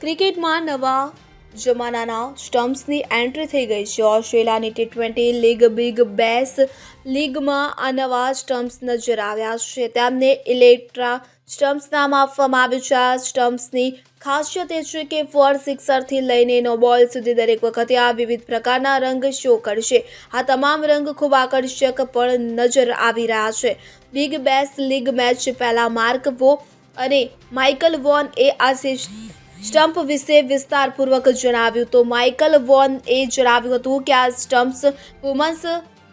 ક્રિકેટમાં નવા જમાનાના સ્ટમ્પ્સની એન્ટ્રી થઈ ગઈ છે. ઓસ્ટ્રેલિયાની T twenty league Big Bash લીગમાં આ નવા સ્ટમ્પ્સ નજર આવ્યા છે. તેમને ઇલેક્ટ્રા સ્ટમ્પ્સ નામ આપવામાં આવ્યું છે. આ સ્ટમ્પ્સની ખાસિયત એ છે કે ફોર સિક્સરથી લઈને નો બોલ સુધી દરેક વખતે આ વિવિધ પ્રકારના રંગ શો કરશે. આ તમામ રંગ ખૂબ આકર્ષક પણ નજર આવી રહ્યા છે. બિગ બેસ લીગ મેચ પહેલાં માર્ક વો અને માઇકલ વોન એ આ સ્ટમ્પ વિશે વિસ્તારપૂર્વક જણાવ્યું તો માઇકલ વોન એ જણાવ્યું હતું કે આ સ્ટમ્પ્સ વુમન્સ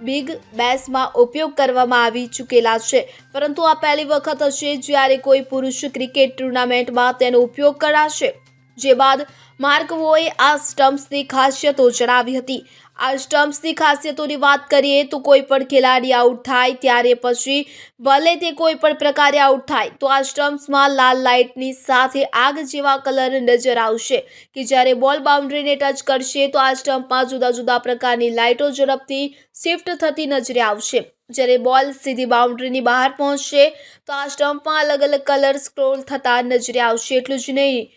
બિગ બેસમાં ઉપયોગ કરવામાં આવી ચૂકેલા છે. પરંતુ આ પહેલી વખત હશે જ્યારે કોઈ પુરુષ ક્રિકેટ ટુર્નામેન્ટમાં તેનો ઉપયોગ કરાશે. જે બાદ માર્ક વોએ આ સ્ટમ્પ્સની ખાસિયતો જણાવી હતી. આ સ્ટમ્પ્સની ખાસિયતોની વાત કરીએ તો કોઈ પણ ખેલાડી આઉટ થાય ત્યારે પછી ભલે તે કોઈ પણ પ્રકારે આઉટ થાય, તો આ સ્ટમ્પ્સમાં લાલ લાઇટની સાથે આગ જેવા કલર નજર આવશે કે જ્યારે બોલ બાઉન્ડ્રીને ટચ કરશે તો આ સ્ટમ્પમાં જુદા જુદા પ્રકારની લાઇટો ઝડપથી શિફ્ટ થતી નજરે આવશે. જ્યારે બોલ સીધી બાઉન્ડ્રીની બહાર પહોંચશે તો આ સ્ટમ્પમાં અલગ અલગ કલર સ્ક્રોલ થતા નજરે આવશે. એટલું જ નહીં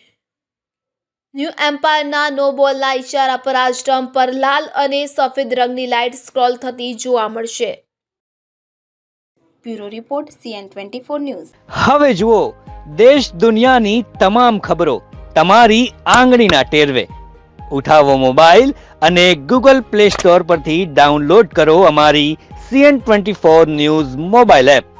ન્યૂ એમ્પાયરના નો ઇશારા પર આ સ્ટમ્પ પર લાલ અને સફેદ રંગની લાઇટ સ્ક્રોલ થતી જોવા મળશે. Bureau report, CN twenty four news. હવે જુઓ, દેશ દુનિયાની તમામ ખબરો તમારી આંગળીના ટેરવે. ઉઠાવો મોબાઈલ અને ગૂગલ પ્લે સ્ટોર પરથી ડાઉનલોડ કરો અમારી CN twenty four news mobile app.